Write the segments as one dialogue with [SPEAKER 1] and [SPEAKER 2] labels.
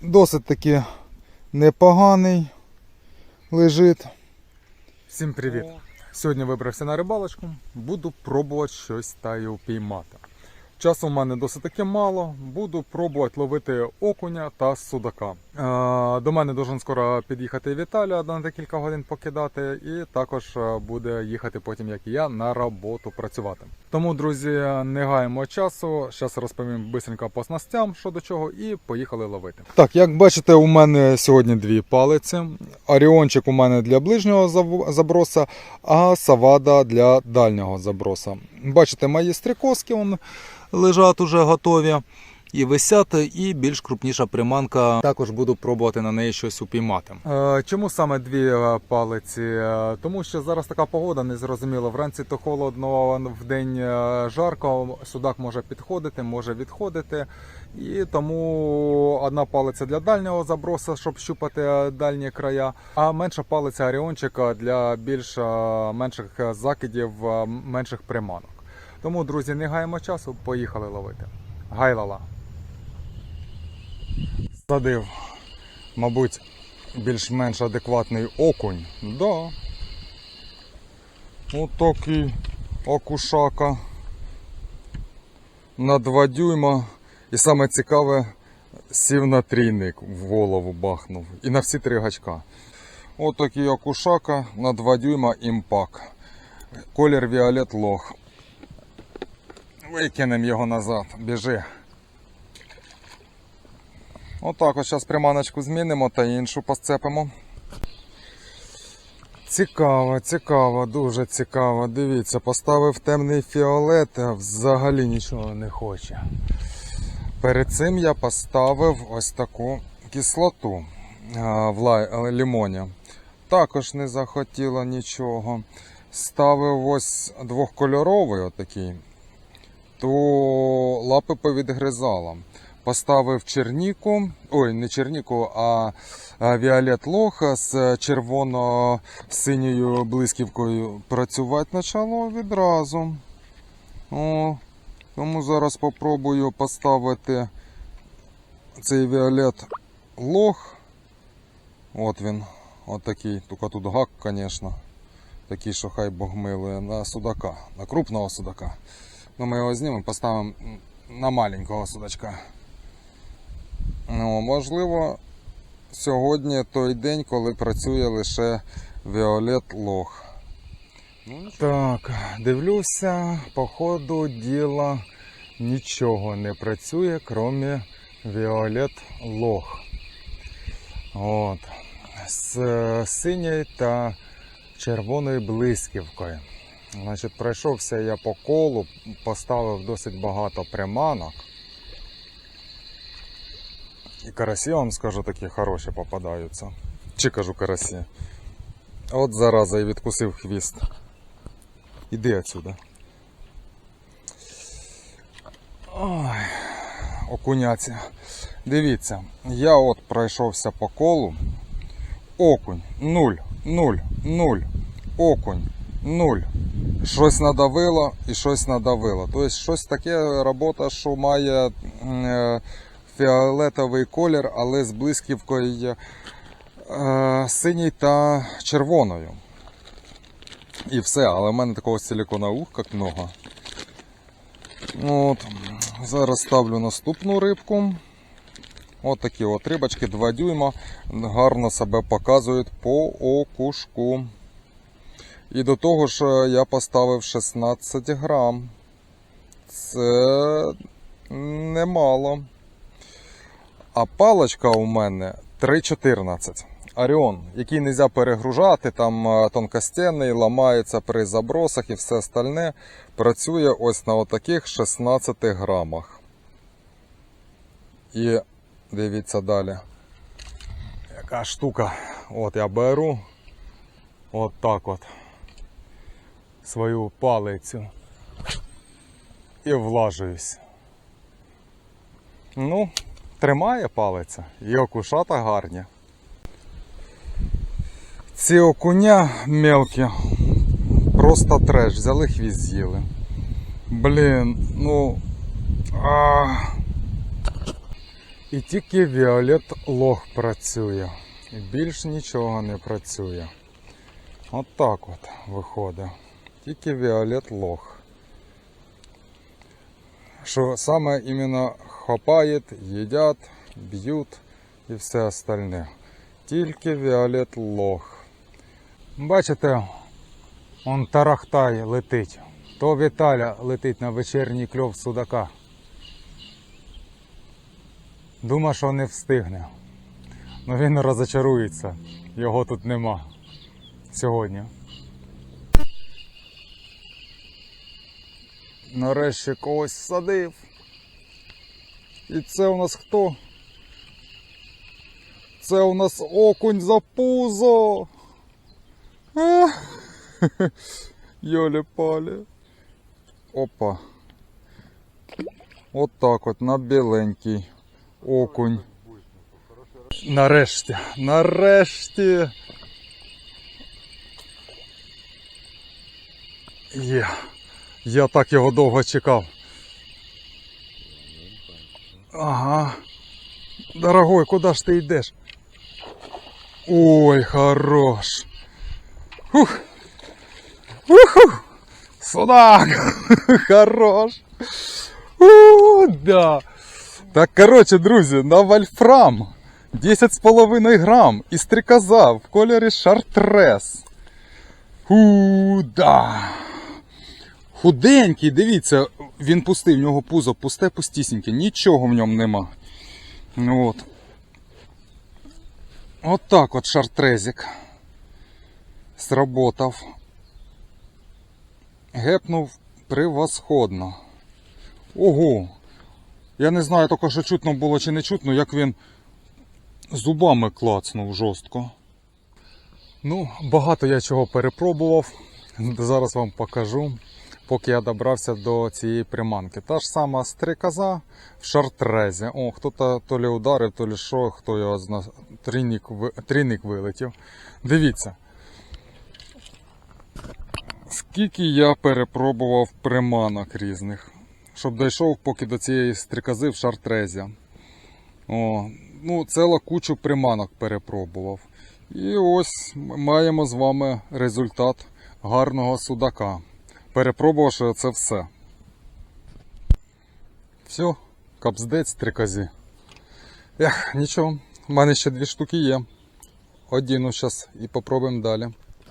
[SPEAKER 1] досить таки непоганий лежить. Всім привіт! Сьогодні вибрався на рибалочку, буду пробувати щось та й упіймати. Часу в мене досить таки мало, буду пробувати ловити окуня та судака. Е, До мене должен скоро під'їхати Віталій на декілька годин покидати, і також е, буде їхати потім, як і я, на роботу працювати. Тому, друзі, не гаємо часу. Зараз розповім бисенько по снастям, що до чого, і поїхали ловити. Так, як бачите, у мене сьогодні дві палиці. Оріончик у мене для ближнього заброса, а савада для дальнього заброса. Бачите, мої стрікоски лежать уже готові. І висять, і більш крупніша приманка. Також буду пробувати на неї щось упіймати. Е, чому саме дві е, палиці? Е, тому що зараз така погода незрозуміла. Вранці то холодно, в день жарко. Судак може підходити, може відходити. І тому одна палиця для дальнього заброса, щоб щупати дальні края, а менша палиця оріончика для більш менших закидів, менших приманок. Тому, друзі, не гаємо часу, поїхали ловити. Гайлала. Садив, мабуть, більш-менш адекватний окунь. Да. Отакий окушака. На 2 дюйма. І саме цікаве, сів на трійник в голову бахнув. І на всі три гачка. Отакий окушака на 2 дюйма імпак. Колір Віолет Лох. Викинемо його назад, біжи. Отак от зараз приманочку змінимо та іншу посцепимо. Цікаво, цікаво, дуже цікаво. Дивіться, поставив темний фіолет, а взагалі нічого не хоче. Перед цим я поставив ось таку кислоту в лай, а, лимоні. Також не захотіло нічого. Ставив ось двохкольоровий отакий, то лапи повідгризала. Поставив черніку, ой, не черніку, а Віолет Лоха з червоно-синьою блисківкою працювати почало відразу. О, тому зараз попробую поставити цей Віолет Лох. От він, от такий, тільки тут гак, звісно. Такий, що хай Бог милує, на судака, на крупного судака. Ну, ми його знімемо, поставимо на маленького судачка. Ну, можливо, сьогодні той день, коли працює лише Віолет Лох. Так, дивлюся, по ходу діла нічого не працює, крім Віолет Лох. От. З синьою та червоною блисківкою. Значить, пройшовся я по колу, поставив досить багато приманок. І карасі, вам скажу, такі хороші попадаються. Чи кажу карасі. От зараза і відкусив хвіст. Іди отсюда. Ой, окуняці. Дивіться, я от пройшовся по колу. Окунь 0, 0, 0. Окунь 0. Щось надавило і щось надавило. Тобто щось таке робота, що має е, фіолетовий колір, але з блисківкою е, синій та червоною. І все, але в мене такого силиконового ух, як много. От. Зараз ставлю наступну рибку. От такі от рибочки 2 дюйма. Гарно себе показують по окушку. І до того ж я поставив 16 грам. Це немало. А паличка у мене 3,14. Оріон, який не можна перегружати, там е, тонкостенний, ламається при забросах і все остальне. Працює ось на отаких 16 грамах. І дивіться далі. Яка штука. От я беру от так от свою палицю і влажуюсь. Ну, тримає палиця і окушата гарні. Ці окуня мелкі, просто треш, взяли хвіст з'їли. Блін, ну. А... І тільки Віолет Лох працює. І більш нічого не працює. От так от виходить. Тільки Віолет Лох. Що саме іменно хапає, їдять, б'ють і все остальне. Тільки Віолет Лох. Бачите, он тарахтай летить. То Віталя летить на вечірній кльов судака. Думав, що не встигне. Ну він розочарується. Його тут нема сьогодні. Нарешті когось садив. І це у нас хто? Це у нас окунь за пузо. Йолі палі. Опа. От так от на біленький окунь. Нарешті, нарешті. Є. Я так його довго чекав. Ага. Дорогой, куди ж ти йдеш? Ой, хорош. Ух. Уху. Судак. Хорош. У, да. Так, коротше, друзі, на вольфрам 10,5 грам і стрікоза в кольорі шартрес. У, да. Худенький, дивіться, він пустий, в нього пузо пусте, пустісіньке, нічого в ньому нема. От. От так от шартрезик. Сработав. Гепнув превосходно. Ого! Я не знаю тільки, що чутно було чи не чутно, як він зубами клацнув жорстко. Ну, багато я чого перепробував. Зараз вам покажу, поки я добрався до цієї приманки. Та ж сама стрикоза в шартрезі. О, хто-то то лі ударив, то лі що, хто його зна... Трійник, трійник вилетів. Дивіться. Скільки я перепробував приманок різних, щоб дійшов поки до цієї стрикози в шартрезі. О, ну, ціла кучу приманок перепробував. І ось маємо з вами результат гарного судака. Перепробувавши це все. Все, капздець стрикозі. Ех, нічого, в мене ще дві штуки є. Одіну зараз і попробуємо далі.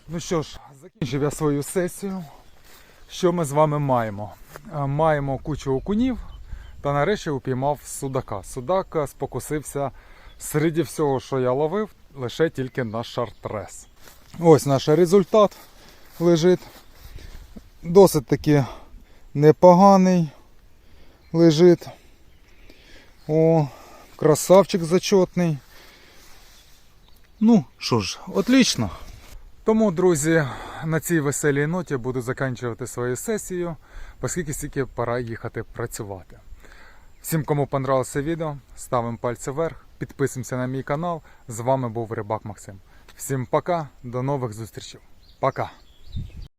[SPEAKER 1] Ну що ж, закінчив я свою сесію. Що ми з вами маємо? Е, Маємо кучу окунів та нарешті упіймав судака. Судак е, спокусився серед всього, що я ловив, лише тільки на шартрес. Ось наш результат лежить. Досить таки непоганий лежить. О, красавчик зачетний. Ну, що ж, отлично. Тому, друзі, на цій веселій ноті буду закінчувати свою сесію, оскільки стільки пора їхати працювати. Всім, кому понравилося відео, ставимо пальці вверх, підписуємося на мій канал. З вами був Рибак Максим. Всім пока, до нових зустрічей. Пока!